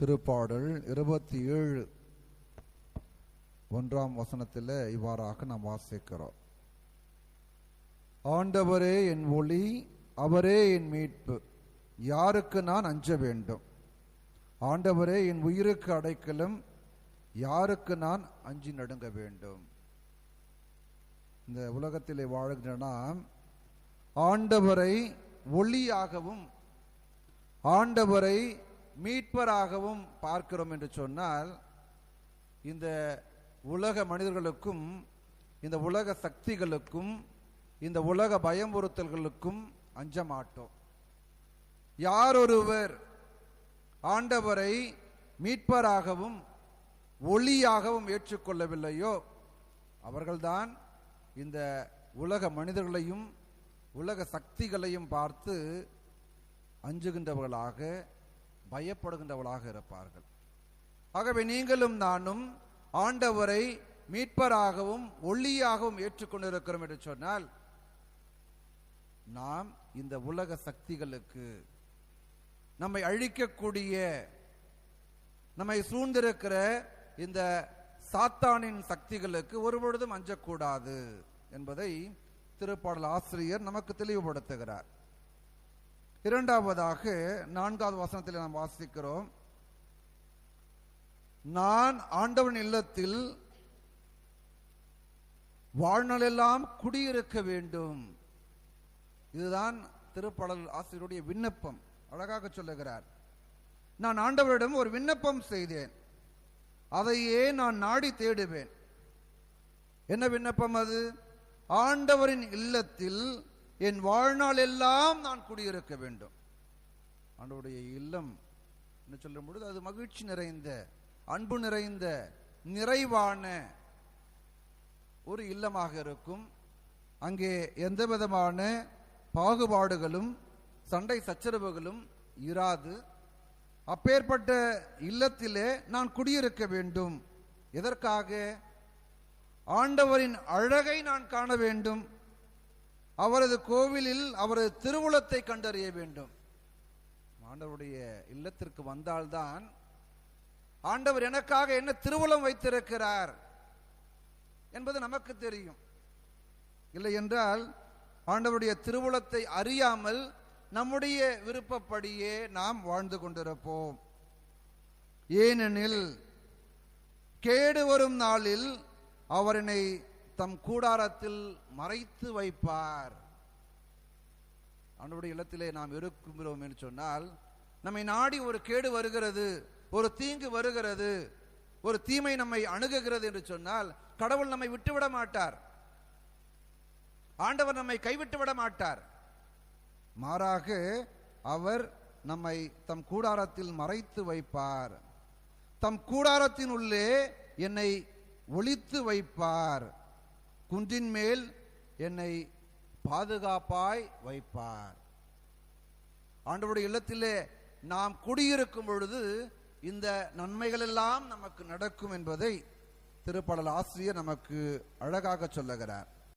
திருப்பாடல் இருபத்தி ஏழு ஒன்றாம் வசனத்தில் இவ்வாறாக நாம் வாசிக்கிறோம். ஆண்டவரே என் ஒளி அவரே என் மீட்பு யாருக்கு நான் அஞ்ச வேண்டும்? ஆண்டவரே என் உயிருக்கு அடைக்கலும் யாருக்கு நான் அஞ்சி நடுங்க வேண்டும்? இந்த உலகத்திலே வாழ்கின்றனா ஆண்டவரை ஒளியாகவும் ஆண்டவரை மீட்பராகவும் பார்க்கிறோம் என்று சொன்னால் இந்த உலக மனிதர்களுக்கும் இந்த உலக சக்திகளுக்கும் இந்த உலக பயமுறுத்தல்களுக்கும் அஞ்ச மாட்டோம் யாரொருவர் ஆண்டவரை மீட்பராகவும் ஒளியாகவும் ஏற்றுக்கொள்ளவில்லையோ அவர்கள்தான் இந்த உலக மனிதர்களையும் உலக சக்திகளையும் பார்த்து அஞ்சுகின்றவர்களாக பயப்படுகின்றவளாக இருப்பார்கள். ஆகவே நீங்களும் நானும் ஆண்டவரை மீட்பராகவும் ஒளியாகவும் ஏற்றுக்கொண்டிருக்கிறோம் என்று சொன்னால் நாம் இந்த உலக சக்திகளுக்கு நம்மை அழிக்கக்கூடிய நம்மை சூழ்ந்திருக்கிற இந்த சாத்தானின் சக்திகளுக்கு ஒருபொழுதும் அஞ்சக்கூடாது என்பதை திருப்பாடல் ஆசிரியர் நமக்கு தெளிவுபடுத்துகிறார். இரண்டாவதாக நான்காவது வசனத்தில் நாம் வாசிக்கிறோம். நான் ஆண்டவன் இல்லத்தில் வாழ்நாளெல்லாம் குடியிருக்க வேண்டும். இதுதான் திருப்பாடல் ஆசிரியருடைய விண்ணப்பம். அழகாக சொல்லுகிறார். நான் ஆண்டவரிடம் ஒரு விண்ணப்பம் செய்தேன். அதையே நான் நாடி தேடுவேன். என்ன விண்ணப்பம் அது? ஆண்டவரின் இல்லத்தில் என் வாழ்நாள் எல்லாம் நான் குடியிருக்க வேண்டும். ஆண்டவருடைய இல்லம் என்று சொல்லும் பொழுது அது மகிழ்ச்சி நிறைந்த அன்பு நிறைந்த நிறைவான ஒரு இல்லமாக இருக்கும். அங்கே எந்த விதமான பாகுபாடுகளும் சண்டை சச்சரவுகளும் இராது. அப்பேற்பட்ட இல்லத்திலே நான் குடியிருக்க வேண்டும். எதற்காக? ஆண்டவரின் அழகை நான் காண வேண்டும். அவரது கோவிலில் அவரது திருவுளத்தை கண்டறிய வேண்டும். ஆண்டவருடைய இல்லத்திற்கு வந்தால்தான் ஆண்டவர் எனக்காக என்ன திருவுளம் வைத்திருக்கிறார் என்பது நமக்கு தெரியும். இல்லை என்றால் ஆண்டவருடைய திருவுளத்தை அறியாமல் நம்முடைய விருப்பப்படியே நாம் வாழ்ந்து கொண்டிருப்போம். ஏனெனில் கேடு வரும் நாளில் அவரினை தம் கூடாரத்தில் மறைத்து வைப்பார். அவனுடைய இல்லத்திலே நாம் இருக்குகிறோம் என்று சொன்னால் நம்மை நாடி ஒரு கேடு வருகிறது ஒரு தீங்கு வருகிறது ஒரு தீமை நம்மை அணுகுகிறது என்று சொன்னால் கடவுள் நம்மை விட்டுவிட மாட்டார். ஆண்டவர் நம்மை கைவிட்டு விட மாட்டார். மாறாக அவர் நம்மை தம் கூடாரத்தில் மறைத்து வைப்பார். தம் கூடாரத்தின் உள்ளே என்னை ஒழித்து வைப்பார். குன்றின் மேல் என்னை பாதுகாப்பாய் வைப்பார். ஆண்டவருடைய இல்லத்திலே நாம் குடியிருக்கும் பொழுது இந்த நன்மைகள் எல்லாம் நமக்கு நடக்கும் என்பதை திருப்பாடல் ஆசிரியர் நமக்கு அழகாக சொல்லுகிறார்.